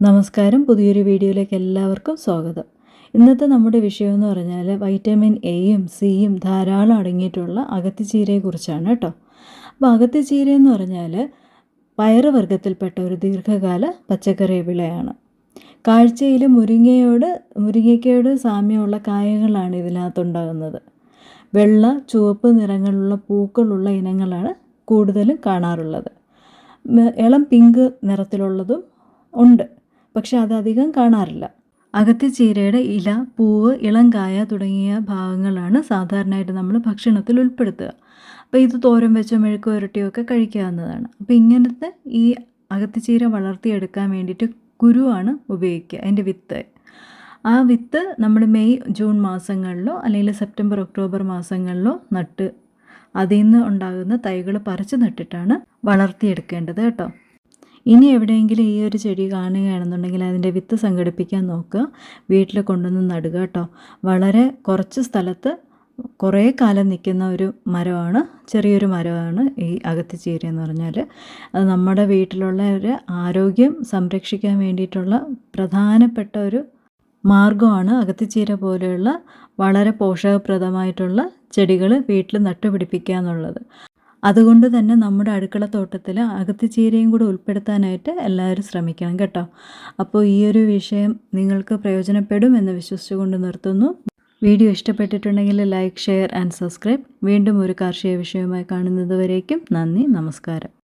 നമസ്കാരം. പുതിയൊരു വീഡിയോയിലേക്ക് എല്ലാവർക്കും സ്വാഗതം. ഇന്നത്തെ നമ്മുടെ വിഷയം എന്ന് പറഞ്ഞാൽ വൈറ്റമിൻ എയും സിയും ധാരാളം അടങ്ങിയിട്ടുള്ള അകത്തിച്ചീരയെക്കുറിച്ചാണ് കേട്ടോ. അപ്പോൾ അകത്തിച്ചീര എന്ന് പറഞ്ഞാൽ പയറുവർഗത്തിൽപ്പെട്ട ഒരു ദീർഘകാല പച്ചക്കറി വിളയാണ്. കാഴ്ചയിൽ മുരിങ്ങയോട് മുരിങ്ങയ്ക്കയോട് സാമ്യമുള്ള കായകളാണ് ഇതിനകത്തുണ്ടാകുന്നത്. വെള്ള ചുവപ്പ് നിറങ്ങളുള്ള പൂക്കളുള്ള ഇനങ്ങളാണ് കൂടുതലും കാണാറുള്ളത്. ഇളം പിങ്ക് നിറത്തിലുള്ളതും ഉണ്ട്. പക്ഷെ അതധികം കാണാറില്ല. അകത്തിച്ചീരയുടെ ഇല പൂവ് ഇളങ്കായ തുടങ്ങിയ ഭാഗങ്ങളാണ് സാധാരണയായിട്ട് നമ്മൾ ഭക്ഷണത്തിൽ ഉൾപ്പെടുത്തുക. അപ്പോൾ ഇത് തോരൻ വെച്ചോ മെഴുക്കോ ഒക്കെ കഴിക്കാവുന്നതാണ് അപ്പോൾ ഇങ്ങനത്തെ ഈ അകത്തിച്ചീര വളർത്തിയെടുക്കാൻ വേണ്ടിയിട്ട് കുരുവാണ് ഉപയോഗിക്കുക അതിന്റെ വിത്ത്. ആ വിത്ത് നമ്മൾ മെയ് ജൂൺ മാസങ്ങളിലോ അല്ലെങ്കിൽ സെപ്റ്റംബർ ഒക്ടോബർ മാസങ്ങളിലോ നട്ട് അതിൽ നിന്ന് ഉണ്ടാകുന്ന തൈകൾ പറിച്ച് നട്ടിട്ടാണ് വളർത്തിയെടുക്കേണ്ടത് കേട്ടോ. ഇനി എവിടെയെങ്കിലും ഈ ഒരു ചെടി കാണുകയാണെന്നുണ്ടെങ്കിൽ അതിന്റെ വിത്ത് സംഘടിപ്പിക്കാൻ നോക്കുക. വീട്ടിൽ കൊണ്ടുവന്ന് നടുക കേട്ടോ. വളരെ കുറച്ച് സ്ഥലത്ത് കുറേ കാലം നിൽക്കുന്ന ഒരു മരമാണ്. ചെറിയൊരു മരമാണ് ഈ അകത്തിച്ചീര എന്ന് പറഞ്ഞാൽ. അത് നമ്മുടെ വീട്ടിലുള്ള ഒരു ആരോഗ്യം സംരക്ഷിക്കാൻ വേണ്ടിയിട്ടുള്ള പ്രധാനപ്പെട്ട ഒരു മാർഗമാണ് അകത്തിച്ചീര പോലെയുള്ള വളരെ പോഷകപ്രദമായിട്ടുള്ള ചെടികൾ വീട്ടിൽ നട്ടുപിടിപ്പിക്കുക എന്നുള്ളത്. അതുകൊണ്ട് തന്നെ നമ്മുടെ അടുക്കള അടുക്കളത്തോട്ടത്തിൽ അകത്തിച്ചീരയും കൂടെ ഉൾപ്പെടുത്താനായിട്ട് എല്ലാവരും ശ്രമിക്കണം കേട്ടോ. അപ്പോൾ ഈ ഒരു വിഷയം നിങ്ങൾക്ക് പ്രയോജനപ്പെടും എന്ന് വിശ്വസിച്ചുകൊണ്ട് നിർത്തുന്നു. വീഡിയോ ഇഷ്ടപ്പെട്ടിട്ടുണ്ടെങ്കിൽ ലൈക്ക് ഷെയർ ആൻഡ് സബ്സ്ക്രൈബ്. വീണ്ടും ഒരു കാർഷിക വിഷയവുമായി കാണുന്നത് വരേക്കും നന്ദി നമസ്കാരം.